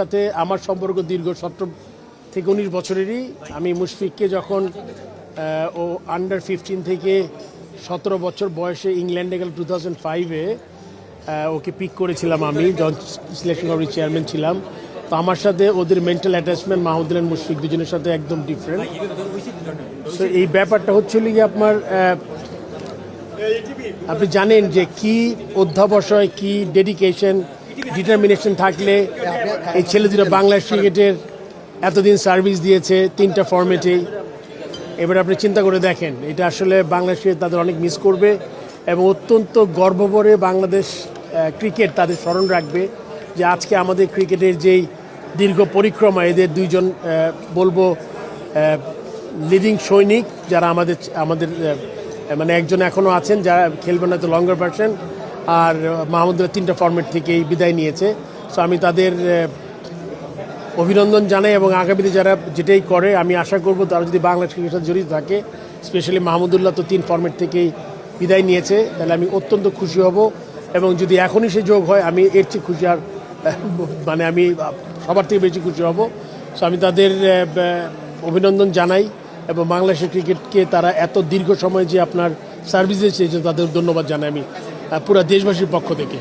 সাথে আমার সম্পর্ক দীর্ঘ সতেরো থেকে উনিশ বছরেরই। আমি মুশফিককে যখন ও আন্ডার ফিফটিন থেকে সতেরো বছর বয়সে ইংল্যান্ডে গেল টু থাউজেন্ড ফাইভে ওকে পিক করেছিলাম আমি, যখন সিলেকশন কমিটির চেয়ারম্যান ছিলাম। তো আমার সাথে ওদের মেন্টাল অ্যাটাচমেন্ট মাহমুদুল মুশফিক দুজনের সাথে একদম ডিফারেন্ট তো এই ব্যাপারটা হচ্ছে কি আপনার আপনি জানেন যে কি অধ্যাবসায়, কি ডেডিকেশন ডিটারমিনেশন থাকলে এই ছেলে দুটো বাংলাদেশ ক্রিকেটের এতদিন সার্ভিস দিয়েছে, তিনটা ফর্মেটেই এবার আপনি চিন্তা করে দেখেন, এটা আসলে বাংলাদেশ তাদের অনেক মিস করবে এবং অত্যন্ত গর্বভরে বাংলাদেশ ক্রিকেট তাদের স্মরণ রাখবে যে আজকে আমাদের ক্রিকেটের যেই দীর্ঘ পরিক্রমা, এদের দুইজন বলব লিডিং সৈনিক যারা আমাদের আমাদের মানে একজন এখনও আছেন, যারা খেলবেন হয়তো লঙ্গার পার্সন আর মাহমুদুল্লাহ তিনটা ফর্মেট থেকেই বিদায় নিয়েছে। সো আমি তাদের অভিনন্দন জানাই এবং আগামীতে যারা যেটাই করে, আমি আশা করব তারা যদি বাংলাদেশ ক্রিকেটের সাথে জড়িত থাকে স্পেশালি মাহমুদুল্লাহ তো তিন ফর্মেট থেকেই বিদায় নিয়েছে, তাহলে আমি অত্যন্ত খুশি হব এবং যদি এখনই সে যোগ হয়, আমি এর চেয়ে খুশি আর মানে আমি সবার থেকে বেশি খুশি হব। সো আমি তাদের অভিনন্দন জানাই এবং বাংলাদেশের ক্রিকেটকে তারা এত দীর্ঘ সময় যে আপনার সার্ভিসে জন্য তাদের ধন্যবাদ জানাই আমি। পুরো দেশবাসীর পক্ষ থেকে।